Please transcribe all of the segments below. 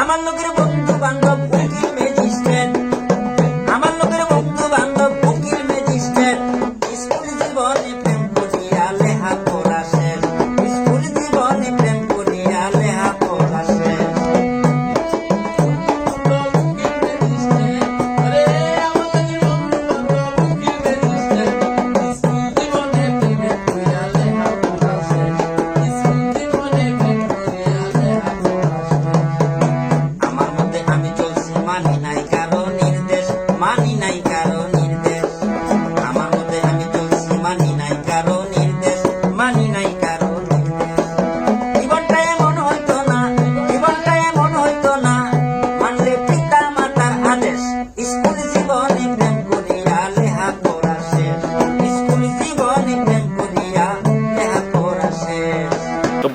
আমার লোকের বন্ধু বান্ধব উকিল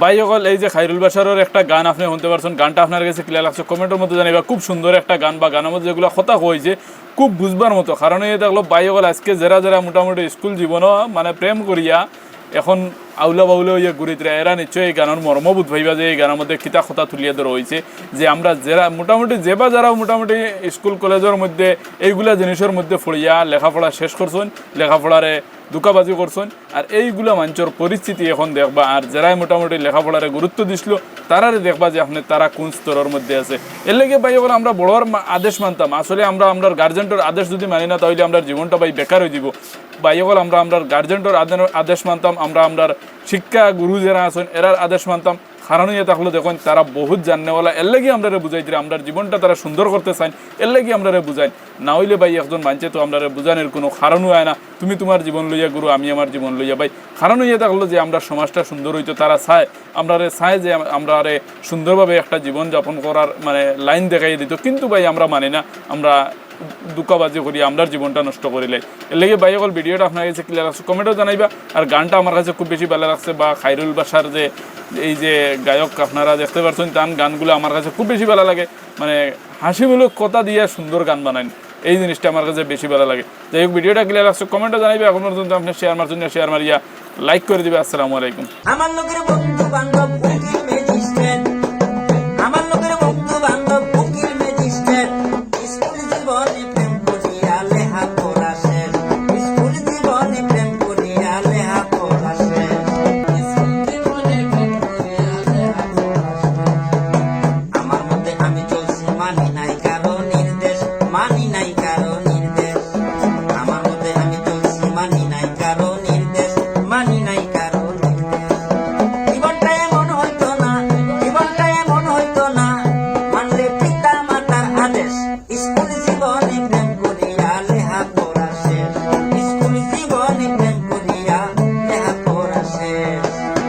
ভাই, সকল এই যে খাইরুল বাসারের একটা গান আপনি শুনতে পারছেন, গানটা আপনার কাছে ক্লিয়ার লাগছে। কমেন্টের মধ্যে জানিবা খুব সুন্দর একটা গান বা গানের মধ্যে যেগুলো কথা হয়েছে, খুব বুঝবার মতো। কারণ এই দেখল, ভাই, সকল আজকে যারা যারা মোটামুটি স্কুল জীবনও মানে প্রেম করিয়া এখন আউলা বাউলা হইয়া ঘুরিতে এরা নিশ্চয়ই এই গানের মর্মবোধ ভাইবা যে এই গানের মধ্যে কিতা কথা তুলিয়া ধরা হয়েছে যে আমরা যারা মোটামুটি যেবা যারা মোটামুটি স্কুল কলেজের মধ্যে এইগুলা জিনিসের মধ্যে পড়িয়া লেখাপড়া শেষ করছেন, লেখাপড়ারে দুকাবাজি করছেন। আর এইগুলা মানুষের পরিস্থিতি এখন দেখবা, আর যারাই মোটামুটি লেখাপড়ারে গুরুত্ব দিছিল, তারারে দেখবা যে আপনি তারা কোন স্তরের মধ্যে আছে। এর লেগে ভাই এখন আমরা বড়র আদেশ মানতাম। আসলে আমরা আমরা গার্জেন্টর আদেশ যদি মানি না, তাহলে আমরা জীবনটা ভাই বেকার হয়ে যাব ভাই এখন আমরা আমরা গার্জেন্টর আদেশ মানতাম। আমরা আমরা শিক্ষা গুরু যারা আছেন, এরার আদেশ মানতাম। কারণ ইয়ে থাকল, দেখুন, তারা বহুত জানেওয়ালা এর লাগি আমরা বুঝাই দিলে আমরা জীবনটা তারা সুন্দর করতে চান এর লাগি আমরা বুঝাই না হইলে ভাই, একজন মানছে তো আমরা বুঝানোর কোনো কারণও হয় না। তুমি তোমার জীবন লইয়া গুরু, আমি আমার জীবন লইয়া। ভাই কারণ ইয়ে থাকল যে আমরা সমাজটা সুন্দর হইতো, তারা চায়। আমরা চায় যে আমরা আরে সুন্দরভাবে একটা জীবন যাপন করার মানে লাইন দেখাই দিত। কিন্তু ভাই, আমরা মানি না, আমরা দুঃখবাজি করি আমরা জীবনটা নষ্ট করিলে এর লেগে ভাই, অকল ভিডিওটা আপনার কাছে ক্লিয়ার লাগছে কমেন্টও জানাইবা। আর গানটা আমার কাছে খুব বেশি ভালো লাগছে, বা খাইরুল বাসার যে এই যে গায়ক আপনারা দেখতে পাচ্ছেন তার গানগুলো আমার কাছে খুব বেশি ভালো লাগে। মানে হাসিমূলক কথা দিয়ে সুন্দর গান বানায়। এই জিনিসটা আমার কাছে বেশি ভালো লাগে। যাই হোক, ভিডিওটা ক্লিয়ার আসছে কমেন্টে জানাইবে। এখন পর্যন্ত আপনি শেয়ার মারছেন শেয়ার মারিয়া লাইক করে দিবে। আসসালামু আলাইকুম। আমার লোকের বন্ধু বান্ধব